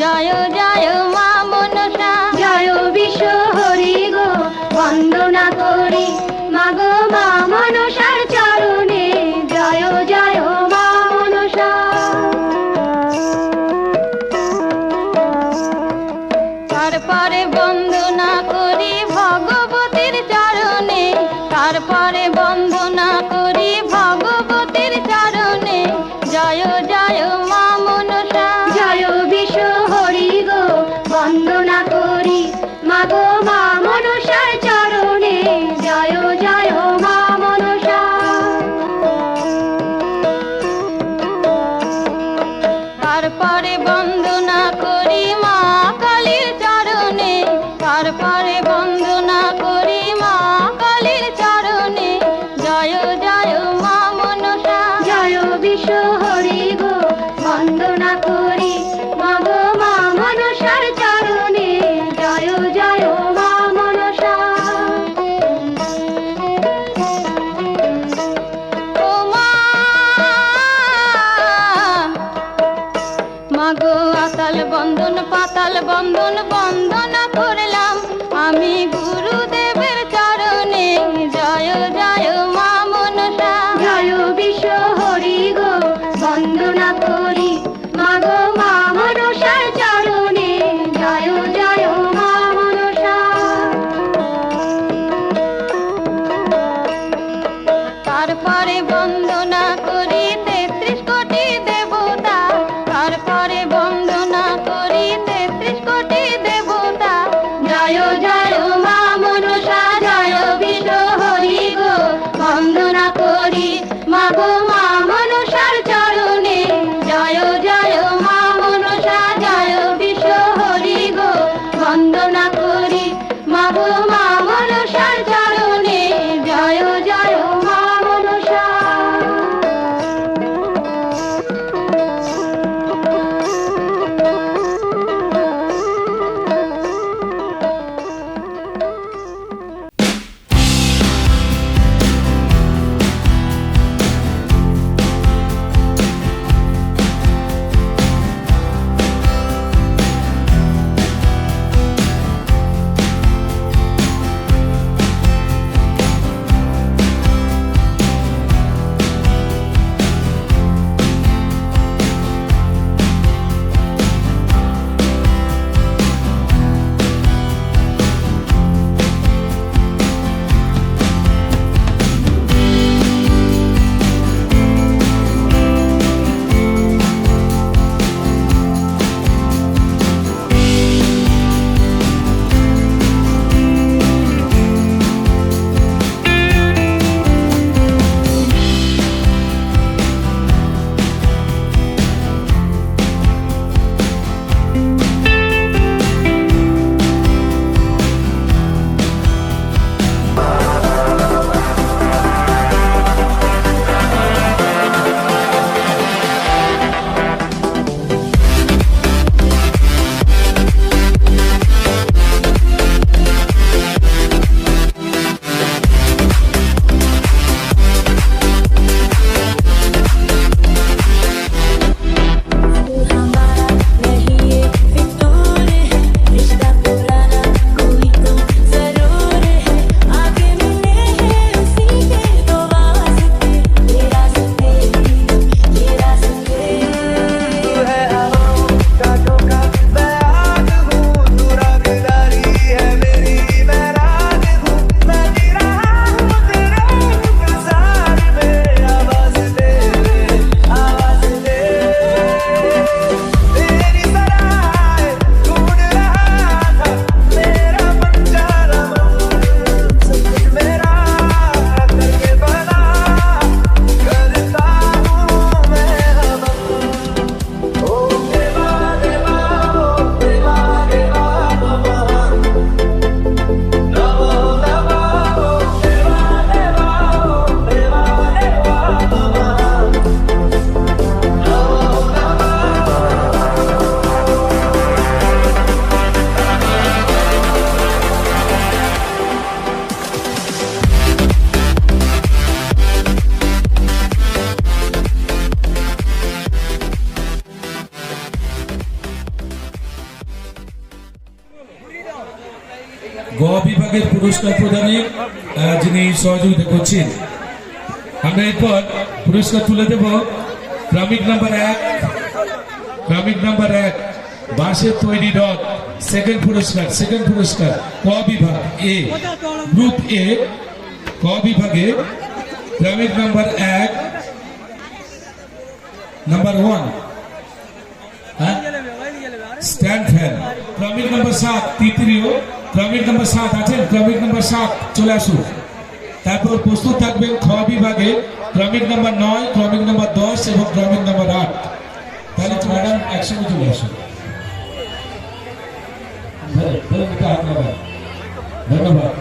জয় জয় মা গো আকাল বন্ধন পাতাল বন্ধন বন্ধনা করলাম। আমি গুরুদেবের চরণে জয় জয় মা মনসা। জয় বিশ্ব হরি গো বন্দনা করি। মাগো মা মনসার চরণে জয় জয় মা মনসা। তারপরে বন্ধন not বিভাগের পুরস্কার প্রদানে যিনি সহযোগিতা করছেন। আমরা এরপর পুরস্কার তুলে দেব। ক্রমিক নাম্বার এক ক্রমিক নাম্বার এক, বাঁশের তৈরি রথ সেকেন্ড পুরস্কার সেকেন্ড পুরস্কার, ক বিভাগ এ গ্রুপ এ, ক বিভাগে ক্রমিক নাম্বার এক, নাম্বার ওয়ান হ্যাঁ? Stand fan. ক্রমিক নাম্বার সাত, তৃতীয় ক্রমিক নম্বর সাত আছেন ক্রমিক নম্বর সাত, চলে আসুন তারপর প্রস্তুত থাকবেন খ বিভাগে ক্রমিক নাম্বার নয় ক্রমিক নাম্বার দশ এবং ক্রমিক নাম্বার আট। তাহলে ম্যাডাম একসঙ্গে চলে আসুন। ধন্যবাদ।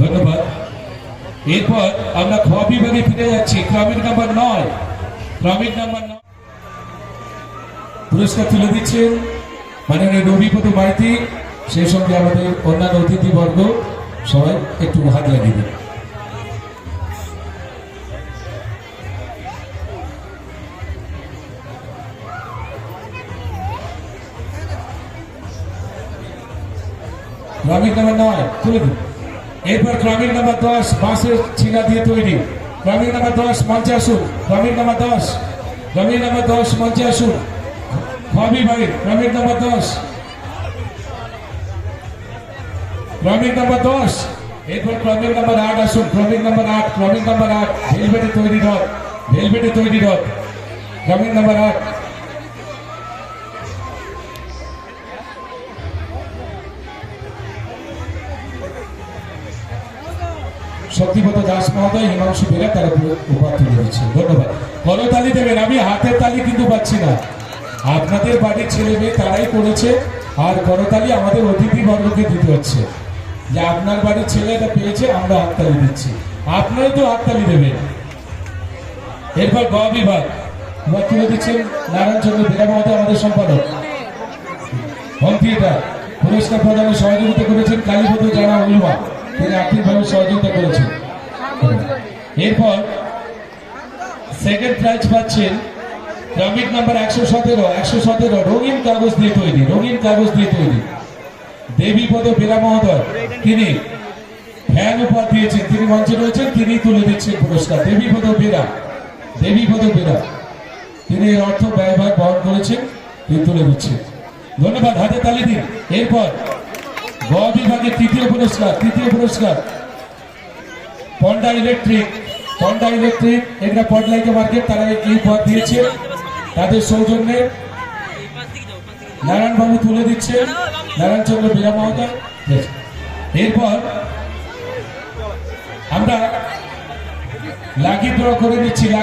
ধন্যবাদ। এরপর আমরা খ বিভাগে ফিরে যাচ্ছি। ক্রমিক নাম্বার নয় ক্রমিক নাম্বার নয়। পুরস্কার তুলে দিচ্ছেন। মাননীয় রবিপদ মাইতি, সেই সঙ্গে আমাদের অন্যান্য অতিথিবর্গ, সবাই একটু হাত লাগিয়ে দিন। ক্রমিক নাম্বার নয়, তুলে দিন। এরপর ক্রমিক নাম্বার দশ, বাঁশের ছিলা দিয়ে তৈরি ক্রমিক নাম্বার দশ মঞ্চে আসুন ক্রমিক নাম্বার দশ, ক্রমিক নাম্বার দশ মঞ্চে আসুন ভাই ক্রমিক নাম্বার দশ ক্রমিক নাম্বার দশ এরপর ক্রমিক নাম্বার আট আসুন ক্রমিক নাম্বার আট ক্রমিক নাম্বার আট ভেলভেটে তৈরি রথ ভেলভেটে তৈরি রথ ক্রমিক নাম্বার আট শক্তিপদ দাস মহোদয়, হিমাংশু বেরা তারা তুলে দিচ্ছে ধন্যবাদ। করতালি দেবেন, আমি হাতের তালি কিন্তু পাচ্ছি না। আপনাদের বাড়ির ছেলে মেয়ে তারাই করেছে, আর করতালি আমাদের অতিথি বর্গকে দিতে হচ্ছে। যে আপনার বাড়ির ছেলে এটা পেয়েছে, আমরা হাততালি দিচ্ছি। আপনারাই তো হাততালি দেবেন। এরপর গ বিভাগ। তুলে দিচ্ছেন নারায়ণ চন্দ্র বেরা আমাদের সম্পাদক। হোম থিয়েটার পুরস্কার প্রদানে সহযোগিতা করেছেন কালীপদ জানা উলমা তিনি আর্থিকভাবে সহযোগিতা করেছেন। এরপর সেকেন্ড প্রাইজ পাচ্ছেন ক্রমিক নাম্বার একশো সতেরো একশো সতেরো, রঙিন কাগজ দিয়ে তৈরি, রঙিন কাগজ দিয়ে তৈরি। দেবীপদ বেরা মহোদয়, তিনি ফ্যান উপহার দিয়েছেন, তিনি মঞ্চে রয়েছেন, তিনি তুলে দিচ্ছেন পুরস্কার। দেবীপদ বেরা দেবীপদ বেরা তিনি এর অর্থ ব্যয়ভার বহন করেছেন, তিনি তুলে দিচ্ছেন। ধন্যবাদ, হাতে তালি দিন। এরপর গ বিভাগের তৃতীয় পুরস্কার তৃতীয় পুরস্কার। পন্ডা ইলেকট্রিক পন্ডা ইলেকট্রিক এটা পটলাইকে মার্কেট, তারা এই উপহার দিয়েছে। তাদের সৌজন্যে নারায়ণবাবু তুলে দিচ্ছেন। নারায়ণচন্দ্র বীরা মহোদয়। এরপর আমরা ড্র করে নিচ্ছি